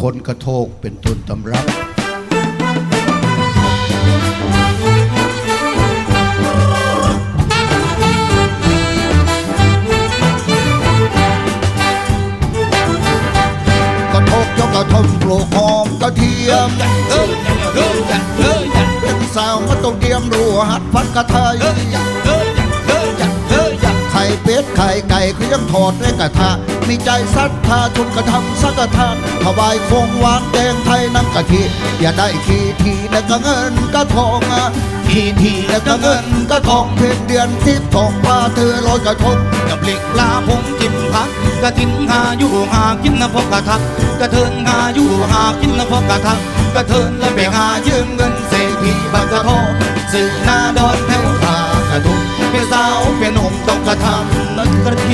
คนกระโทกเป็นต้นตำรับกระโทกยกกระทมปลูกหอมกระเทียมเออเออเออเออเป็นสาวก็ต้องเตรียมรัวหัดพัดกระไทย ไข่เป็ดไข่ไก่คือยังทอดในกระทะ มีใจศรัทธาชุนกระทำสักกะทานถวายคงหวานแดงไทยน้ำกะทิอย่าได้ขี้ทีแล้วก็เงินก็ทองอะขี้ทีแล้วก็เงินก็ทองเพียงเดือนทิพย์ทองพาเธอลอยกระทงกับเล็กปลาพงจิ้มผักกะทินหาอยู่หากินนะพอกระทักกระเทินหาอยู่หากินนะพอกระทักกระเทินแล้วไปหายืมเงินเศรษฐีบางกระทองสื่อหน้าดอนแถว สาวเป็นหนุ่มต้องกระทำนักกระเที